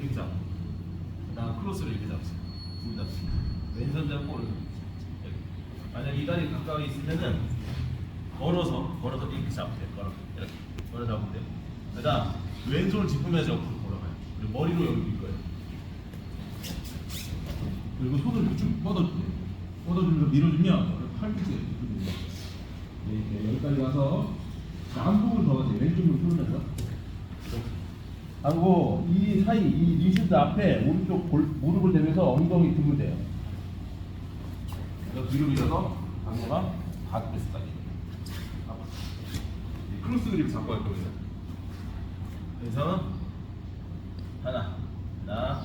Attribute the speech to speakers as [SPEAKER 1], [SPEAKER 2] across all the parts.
[SPEAKER 1] 이렇게 잡고 그다음 크로스를 이렇게 잡으세요. 둘 다. 왼손 잡고 오른손. 만약 이 다리 가까이 때는 걸어서 걸어서 이렇게 잡으면 돼요. 걸어 이렇게 걸어 잡으면 돼요. 그다음 왼손을 짚으면서 옆으로 걸어가요. 그리고 머리로 여기 밀 거예요. 그리고 손을 쭉 뻗어주세요. 뻗어주면서 밀어주면 들어요. 네, 이렇게 여기까지 가서 안복을 더 하세요. 왼쪽으로 풀면서. 하고 이 사이 이 니슈드 앞에 오른쪽 골, 무릎을 대면서 엉덩이 등을 대요. 그래서 뒤로 밀어서 방금만 바꾸겠다. 크로스 그립 잡고 할 거예요. 그래서 하나, 하나,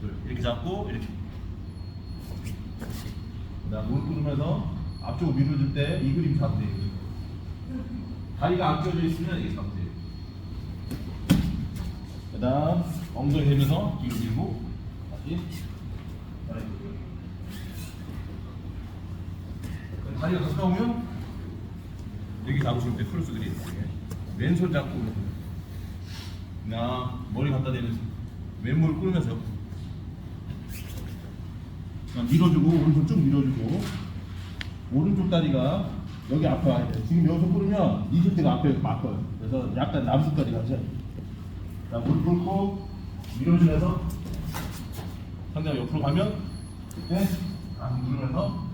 [SPEAKER 1] 둘 이렇게 잡고 이렇게. 그다음 무릎 꿇으면서 앞쪽으로 밀어줄 때 이 그림 그림. 다리가 안 껴져 있으면 이게 잡으세요. 그다음 엉덩이 대면서 뒤로 밀고 다시. 그럼 다리가 가까우면 여기 잡으시면 돼 크로스 그립. 왼손 잡고 나 머리 갖다 대면서 꿇으면서 그냥 밀어주고 오른손 쭉 밀어주고 오른쪽 다리가 여기 앞에 와야 돼. 지금 여기서 꿇으면 이 슈트가 앞에 막혀요. 그래서 약간 남수까지 가죠. 자, 무릎 꿇고 밀어주면서 상대가 옆으로 가면 그때 안 누르면서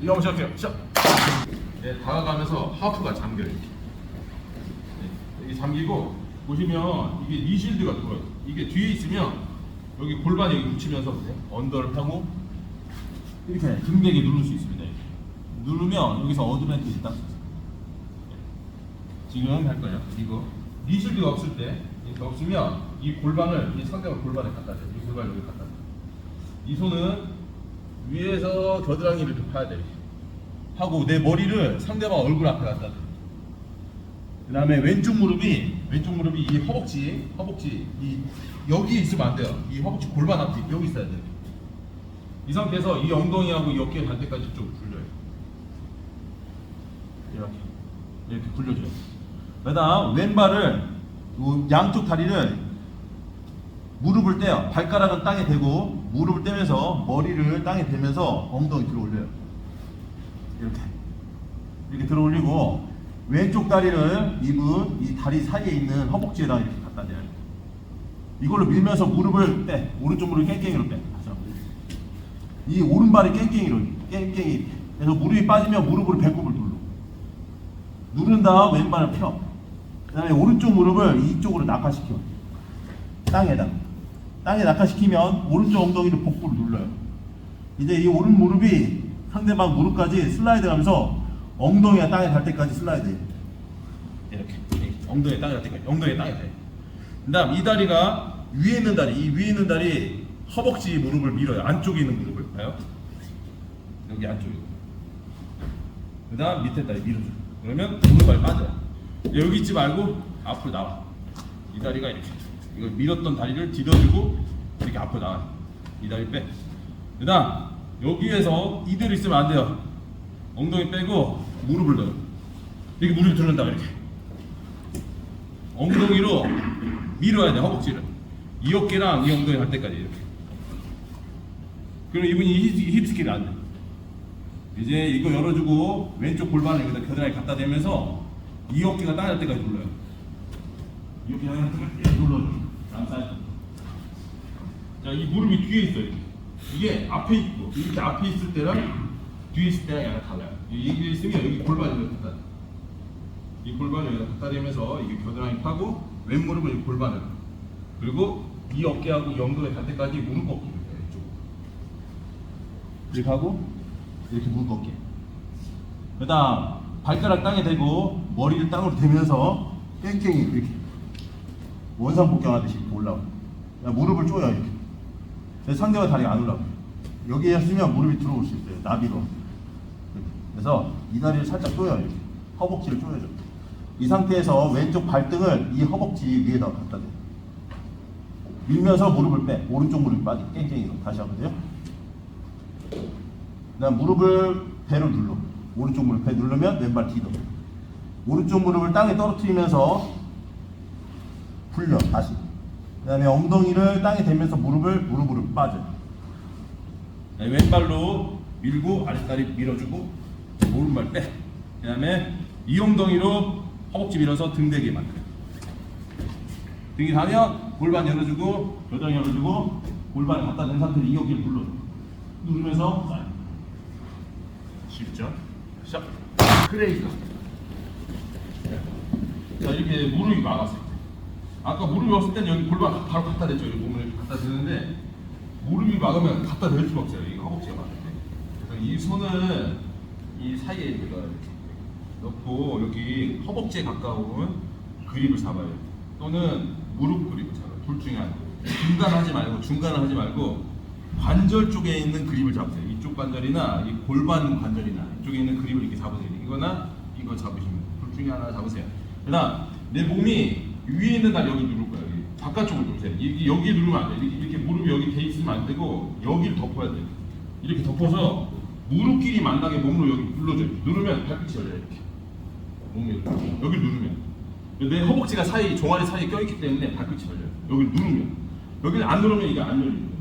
[SPEAKER 1] 이거 한번 시작해요. 시작. 네, 다가가면서 하프가 잠겨요. 이렇게. 네, 이게 잠기고 보시면 이게 니실드가 들어요. 이게 뒤에 있으면 여기 골반이 여기 붙이면서. 언더를 펴고 이렇게 등백에 누를 수 있습니다. 누르면 여기서 어드밴티지 딱 지금 할 거예요. 이거 니실드가 없을 때 이렇게 없으면 이 골반을 이 상대방 골반에 갖다 대요. 이 골반 을 여기 갖다 대요. 이 손은 위에서 겨드랑이를 이렇게 파야 돼. 하고 내 머리를 상대방 얼굴 앞에 갖다 대. 그다음에 왼쪽 무릎이 왼쪽 무릎이 이 허벅지 허벅지 이 여기 있으면 안 돼요. 이 허벅지 골반 앞에 여기 있어야 돼. 이 상태에서 이 엉덩이하고 이 어깨 갈 때까지 좀 굴려요. 이렇게 이렇게 굴려줘요. 그다음 왼발을 요 양쪽 다리를 무릎을 떼요. 발가락은 땅에 대고 무릎을 떼면서 머리를 땅에 대면서 엉덩이 들어 올려요. 이렇게 이렇게 들어 올리고 왼쪽 다리를 이분 이 다리 사이에 있는 허벅지에다 이렇게 갖다 대요. 이걸로 밀면서 무릎을 빼 오른쪽 무릎 깽깽이로 빼. 한번. 이 오른발이 깽깽이로 깽깽이. 그래서 무릎이 빠지면 무릎으로 배꼽을 눌러. 누른 다음 왼발을 펴. 그 다음에 오른쪽 무릎을 이쪽으로 낙하시켜. 땅에다. 땅에 낙하시키면 오른쪽 엉덩이를 복부를 눌러요. 이제 이 오른 무릎이 상대방 무릎까지 슬라이드 가면서 엉덩이가 땅에 닿을 때까지 슬라이드. 이렇게. 엉덩이 땅에 닿을 때까지. 엉덩이 땅에 닿아요. 그 다음 이 다리가 위에 있는 다리, 이 위에 있는 다리 허벅지 무릎을 밀어요. 안쪽에 있는 무릎을. 봐요? 여기 안쪽에. 그 다음 밑에 다리 밀어줘. 그러면 오른발 빠져요. 여기 있지 말고 앞으로 나와. 이 다리가 이렇게. 이거 밀었던 다리를 디뎌주고 이렇게 앞으로 나와. 이 다리 빼. 그 다음 여기에서 이대로 있으면 안 돼요. 엉덩이 빼고 무릎을 넣어요. 이렇게 무릎 들는다 이렇게. 엉덩이로 밀어야 돼 허벅지를. 이 어깨랑 이 엉덩이 할 때까지 이렇게. 그럼 이분이 힙, 힙스킬이 안 돼. 이제 이거 열어주고 왼쪽 골반을 여기다 겨드랑이 갖다 대면서 이 어깨가 따낼 때까지 눌러요. 이 어깨가 따낼 때까지 눌러줘. 양사이드. 자, 이 무릎이 뒤에 있어요. 이게 앞에 있고 이렇게 앞에 있을 때랑 뒤에 있을 때랑 약간 달라요. 이게 있으면 여기 골반이 갖다 대. 이 골반을 여기다 갖다 대면서 이게 겨드랑이 파고 왼무릎을 이 골반을 그리고 이 어깨하고 이 엉덩이 갈 때까지 무릎 꺾기. 이쪽으로. 이렇게 하고 이렇게 무릎 꺾기. 그 다음 발가락 땅에 대고 머리를 땅으로 대면서 깽깽이 이렇게 원상 복귀하듯이 올라와. 무릎을 조여 이렇게. 상대방 다리가 안 올라가. 여기에 쓰면 무릎이 들어올 수 있어요. 나비로. 그래서 이 다리를 살짝 조여 이렇게. 허벅지를 조여줘. 이 상태에서 왼쪽 발등을 이 허벅지 위에다 갖다 대. 밀면서 무릎을 빼. 오른쪽 무릎이 빠지. 깽깽이로. 다시 한번 돼요. 그다음 무릎을 배로 눌러. 오른쪽 무릎 배 누르면 왼발 뒤로. 오른쪽 무릎을 땅에 떨어뜨리면서 굴려 다시. 그 다음에 엉덩이를 땅에 대면서 무릎을 무릎으로 빠져. 네, 왼발로 밀고 아랫다리 밀어주고 오른발 빼. 그 다음에 이 엉덩이로 허벅지 밀어서 등 대게 만들어. 등이 닿으면 골반 열어주고 교정 열어주고 골반을 갖다 댄 상태로 이 어깨를 눌러 누르면서. 쉽죠? 시작. 크레이즈. 자 이렇게 무릎이 막았을 때. 아까 무릎이 왔을 때는 여기 골반 바로 갖다 대죠. 여기 몸을 이렇게 갖다 대는데 무릎이 막으면 갖다 댈 수가 없어요. 이 허벅지가 때. 그래서 이 손을 이 사이에 제가 넣고 여기 허벅지에 가까운 그립을 잡아요. 또는 무릎 그립을 잡아요. 둘 중에 하나. 중간 하지 말고 중간을 하지 말고 관절 쪽에 있는 그립을 잡으세요 이쪽 관절이나 이 골반 관절이나 이쪽에 있는 그립을 이렇게 잡으세요 이거나 이거 잡으시면. 둘 중에 하나 잡으세요 그다음 내 몸이 위에 있는 날 여기 누를 거야 여기 바깥쪽을 누르세요 이- 여기 누르면 안 돼. 이렇게, 이렇게 무릎이 여기 돼 있으면 안 되고 여기를 덮어야 돼. 이렇게 덮어서 무릎끼리 만나게 몸으로 여기 눌러줘요. 누르면 발끝이 열려요 이렇게. 몸이 이렇게. 여기 누르면 내 허벅지가 사이 종아리 사이에 껴있기 때문에 발끝이 열려요. 여기 누르면 여기를 안 누르면 이게 안 열리는 거예요.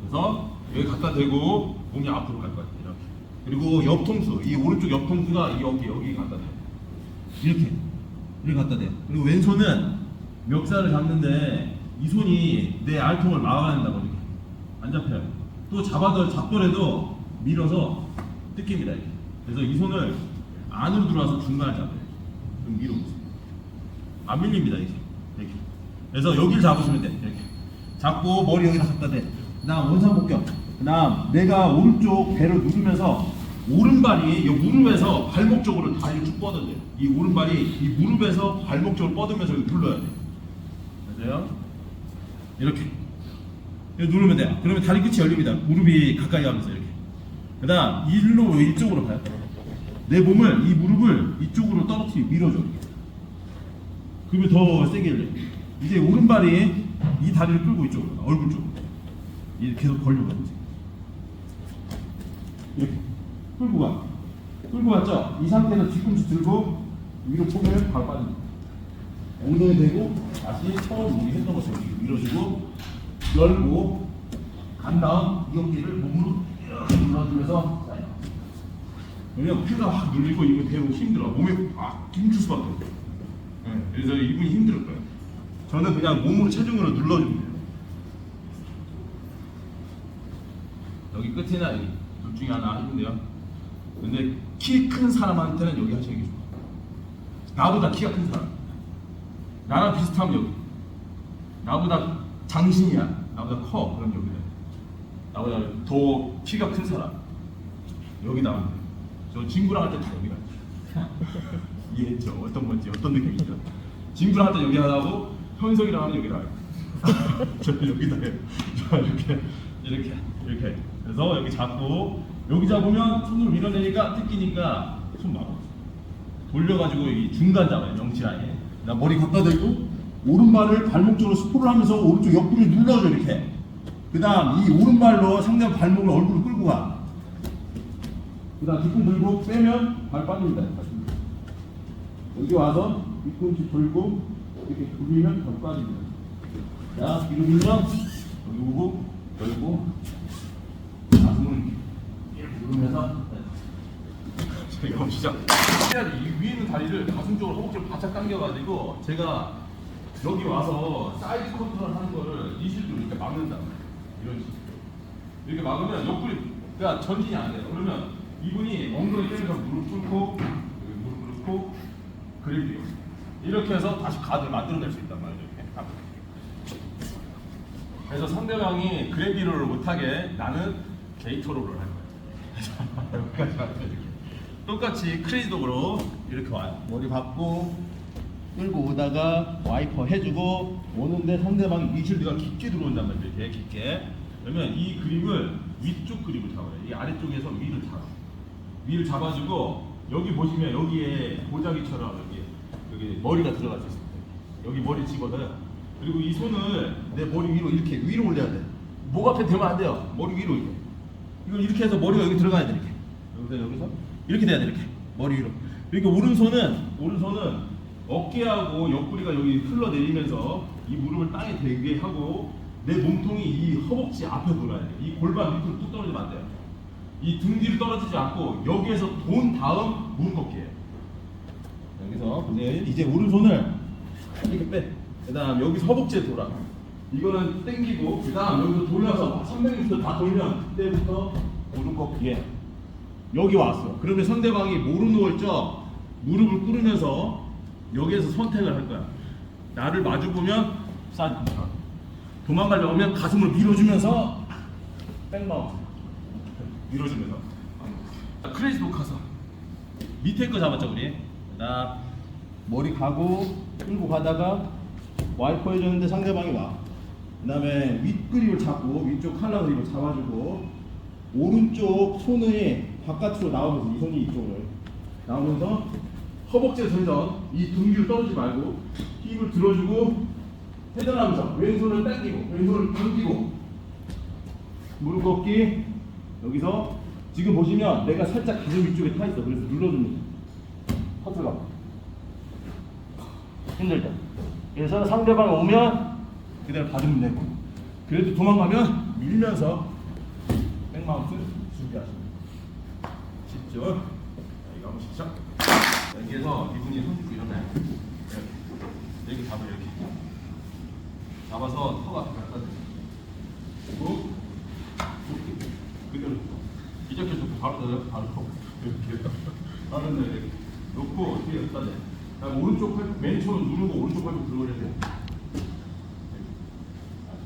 [SPEAKER 1] 그래서 여기 갖다 대고 몸이 앞으로 갈 거야 이렇게. 그리고 옆통수 이 오른쪽 옆통수가 이 여기 여기 갖다 대. 이렇게 이렇게 갖다 대. 그리고 왼손은 멱살을 잡는데 이 손이 내 알통을 막아야 된다고 이렇게 안 잡혀요. 또 잡아도 잡더라도 밀어서 뜯깁니다 이렇게. 그래서 이 손을 안으로 들어와서 중간을 잡아요. 그럼 밀어보세요. 안 밀립니다 이렇게. 이렇게. 그래서 여기를 잡으시면 돼. 이렇게. 잡고 머리 여기다 갖다 대. 그다음 원상 복격. 그다음 내가 오른쪽 배를 누르면서 오른발이 이 무릎에서 발목 쪽으로 다리를 쭉 뻗어야 돼. 이 오른발이 이 무릎에서 발목 쪽으로 뻗으면서 눌러야 돼. 맞아요? 이렇게. 이렇게 누르면 돼요. 그러면 다리 끝이 열립니다. 무릎이 가까이 가면서 이렇게. 그 다음 일로 이쪽으로 가요. 내 몸을 이 무릎을 이쪽으로 떨어뜨리 밀어줘. 그러면 더 세게 열려. 이제 오른발이 이 다리를 끌고 이쪽으로 가, 얼굴 쪽으로. 계속 걸려가 이제. 이렇게 끌고 가. 끌고 갔죠? 이 상태에서 뒤꿈치 들고 위로 포면 바로 빠집니다. 엉덩이 대고 다시 처음 우리 했던 것처럼 밀어주고 열고 간 다음 이 어깨를 몸으로 이렇게 눌러주면서 쌓여. 왜냐면 폐가 확 눌리고 이거 대고 힘들어. 몸에 막 힘줄 수밖에 없어. 네, 그래서 이분이 힘들 거예요. 저는 그냥 몸으로 체중으로 돼요. 여기 끝이나 여기 둘 중에 하나 하시면 돼요. 근데 키 큰 사람한테는 여기 하시는 게 좋아요. 나보다 키가 큰 사람. 나랑 비슷하면 여기. 나보다 장신이야. 나보다 커. 그럼 여기다. 나보다 더 키가 큰 사람. 여기다 하면 돼. 저 친구랑 할 때 다 여기다. 이해했죠? 어떤 건지 어떤 느낌이죠? 친구랑 할 때 여기 하고 현석이랑 하면 여기다. 저 여기다 해요. 저 이렇게 이렇게 이렇게. 그래서 여기 잡고 여기 잡으면 손으로 밀어내니까 뜯기니까 손 막아. 돌려가지고 이 중간 잡아요 명치 라인에 나 머리 갖다 대고 오른발을 발목 쪽으로 스포를 하면서 오른쪽 옆구리 눌러줘 이렇게. 그 다음 이 오른발로 상대방 발목을 얼굴로 끌고 가 그 다음 뒤꿈 들고 빼면 발 빠집니다. 여기 와서 뒤꿈치 들고 이렇게 굴리면 발 빠집니다. 자 뒤로 밀면 여기 오고 열고 누르면서 자, 이거 시작. 이 위에 있는 다리를 가슴 쪽으로 허벅지로 바짝 당겨가지고 제가 여기 와서 사이드 컨트롤 하는 거를 이 실로 이렇게 막는다. 이런 식으로. 이렇게 막으면 옆구리, 그러니까 전진이 안 돼요. 그러면 이분이 엉덩이 때리면서 무릎 꿇고, 무릎 꿇고, 그립이 이렇게 해서 다시 가드를 만들어낼 수 있단. 딱. 그래서 상대방이 그래비로를 못하게 나는 게이토로를 할 거야. 여기까지 가면 이렇게. 똑같이 크레이지독으로 이렇게 와요. 머리 받고 끌고 오다가 와이퍼 해주고 오는데 상대방이 미실드가 깊게 들어온단 말이에요. 이렇게 깊게. 그러면 이 그립을 위쪽 그립을 잡아요. 이 아래쪽에서 위를 잡아. 위를 잡아주고 여기 보시면 여기에 보자기처럼 여기 여기 머리가 들어갈 수 있습니다. 여기 머리 집어넣어요. 그리고 이 손을 내 머리 위로 이렇게 위로 올려야 돼. 목 앞에 대면 안 돼요. 머리 위로 이렇게. 이걸 이렇게 해서 머리가 여기 들어가야 돼 이렇게. 여기서 여기서 이렇게 돼야 돼 이렇게 머리 위로. 이렇게 오른손은 오른손은 어깨하고 옆구리가 여기 흘러내리면서 이 무릎을 땅에 대게 하고 내 몸통이 이 허벅지 앞에 돌아야 돼. 이 골반 밑으로 뚝 떨어지면 안 돼요. 이 등 뒤로 떨어지지 않고 여기에서 돈 다음 무릎 꺾기예요. 여기서 보세요. 이제 오른손을 이렇게 빼. 그다음 여기서 허벅지에 돌아. 이거는 당기고 그 다음 여기서 돌려서 300m 다 돌면 그때부터 무릎 꺾기에 여기 왔어. 그러면 상대방이 모르는 걸죠. 무릎을 꿇으면서 여기에서 선택을 할 거야. 나를 마주 보면 사이드 컨트롤. 도망가려고 하면 가슴을 밀어주면서 백마운트. 밀어주면서. 크레이지 독하서 밑에 거 잡았죠 우리. 나 머리 가고 끌고 가다가 와이퍼 해줬는데 상대방이 와. 그 다음에 윗그립을 잡고 위쪽 칼라 그립을 잡아주고 오른쪽 손이 바깥으로 나오면서 이 손이 이쪽을 나오면서 허벅지에 선전 이 등기를 떨어지지 말고 힘을 들어주고 회전하면서 왼손을 당기고 왼손을 당기고. 무릎 걷기. 여기서 지금 보시면 내가 살짝 가슴 위쪽에 타 있어. 그래서 눌러줍니다. 허트가 힘들다 그래서 상대방이 오면 그대로 받으면 되고. 그래도 도망가면 밀면서 백마운트 준비하시면 쉽죠? 자, 이거 한번 시작. 여기에서 이분이 손 짚고 일어나요? 이렇게 이렇게 잡아요 이렇게 잡아서 턱 앞에 갖다 대고 그리고 이렇게 그대로 이렇게 좀 바로 넣어요 바로 이렇게 다른 데 이렇게 놓고 이렇게 갖다 대 오른쪽 팔맨 처음 누르고 오른쪽 팔뚝 들어올려야 돼요 자,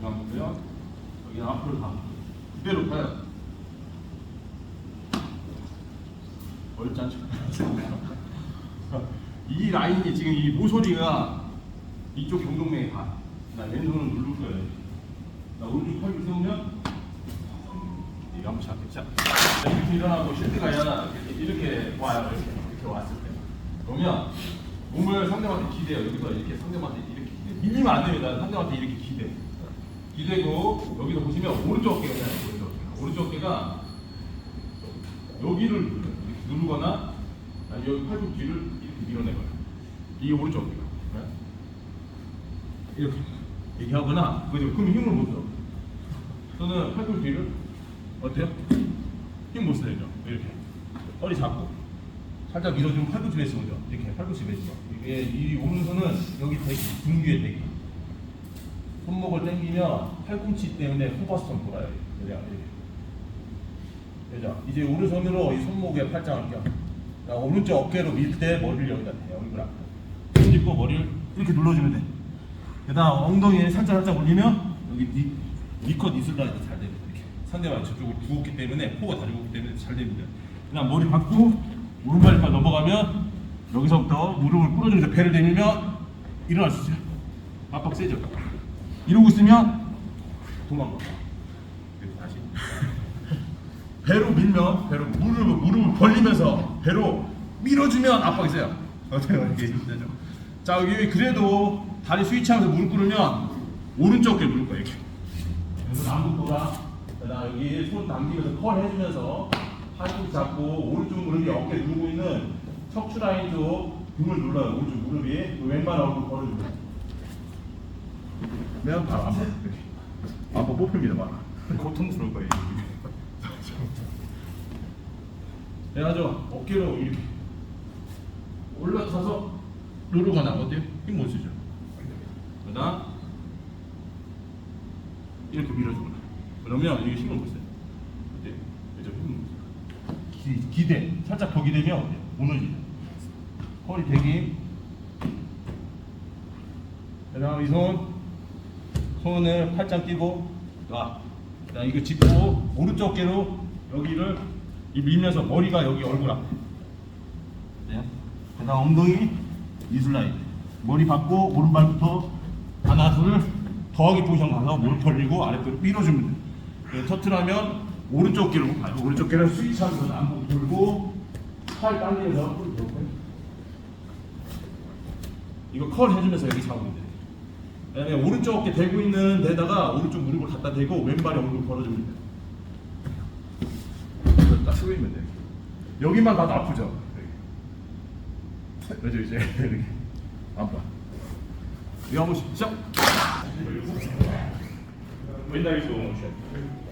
[SPEAKER 1] 중앙부터요 여기 앞으로 가 그대로 가요 않죠? 이 라인이 지금 이 모서리가 이쪽 경동맥에 가. 나 왼손을 누를 거예요. 나 오른쪽 팔을 세우면 이거 한번 잡자 이렇게 일어나고 쉴 때가 이렇게, 이렇게 와요. 이렇게, 이렇게 왔을 때. 그러면 몸을 상대방한테 기대요. 여기서 이렇게 상대방한테 이렇게 기대. 밀리면 안 됩니다. 상대방한테 이렇게 기대. 기대고 여기서 보시면 오른쪽 어깨가 있잖아요. 오른쪽 어깨가. 오른쪽 어깨가 여기를 누르거나 아니 여기 팔꿈 뒤를 이렇게 밀어내거나 이게 오른쪽 어깨가 네? 이렇게 얘기하거나 그죠? 그럼 힘을 못 써. 저는 팔꿈 뒤를 어때요? 힘 못 써야죠. 이렇게 허리 잡고 살짝 밀어주면 팔꿈치 매스 오죠. 이렇게 팔꿈치 매스. 이게 이 오른손은 여기 대기 등 뒤에 대기. 손목을 당기면 팔꿈치 때문에 후버스턴 돌아요. 이렇게. 그죠? 이제 오른손으로 이 손목에 팔짱을 껴. 자, 오른쪽 어깨로 밀 때 머리를 여기다 대요. 얼굴 앞에. 손 짚고 머리를 이렇게 눌러주면 돼. 그 다음 엉덩이에 살짝 살짝 올리면 여기 니, 니컷 이슬라이드 잘 됩니다. 이렇게. 상대방이 저쪽으로 부었기 때문에 코가 다 죽었기 때문에 잘 됩니다. 그 다음 머리 받고 오른발까지 넘어가면 여기서부터 무릎을 꿇어주면서 배를 내밀면 일어날 수 있어요. 압박 세죠? 이러고 있으면 도망가. 그리고 다시. 배로 밀면 배로 무릎을 무릎을 벌리면서 배로 밀어주면 압박이 세요. 어때요? 이게 되죠? 자 여기 그래도 다리 스위치하면서 무릎 꿇으면 오른쪽 어깨 누를 거예요. 이렇게. 안구 돌아. 그다음 여기 손 당기면서 컬 해주면서 팔꿈치 잡고 오른쪽 무릎이 어깨 누르고 있는 척추 라인 쪽 등을 눌러요. 오른쪽 무릎이 그 왼발 얼굴 걸어줍니다. 매운 바로 안봐 이렇게. 안봐 뽑힙니다 막. 고통스러울 거예요. 해야죠. 어깨로 이렇게 올라타서 누르거나 어때요? 힘 못 쓰죠. 그다음 이렇게 밀어주거나 그러면 이게 힘을 못 써요. 어때요? 그죠? 힘을 못 써요. 기, 기대 살짝 더 기대면 어때요? 무너지죠. 허리 대기 그다음 이 손 손을 팔짱 끼고 와. 자 이거 짚고 오른쪽 어깨로 여기를 이 밀면서 머리가 여기 얼굴 앞에. 네. 그다음 엉덩이 이슬라이드. 머리 받고 오른발부터 하나 둘 더하기 포지션 가서 물 벌리고 아랫배로 밀어주면 돼. 네, 터트라면 오른쪽 어깨로 가요. 오른쪽 어깨를 스위치하면서 안보 돌고 팔 돌고. 이거 컬 해주면서 여기 잡으면 돼. 그다음에 오른쪽 어깨 대고 있는 데다가 오른쪽 무릎을 갖다 대고 왼발에 얼굴. 이거 딱 쓰고 있면 돼. 여기만 봐도 아프죠. 그죠 이제 이렇게 안봐 이거 한번 시작
[SPEAKER 2] 왼다리 좋은 샷.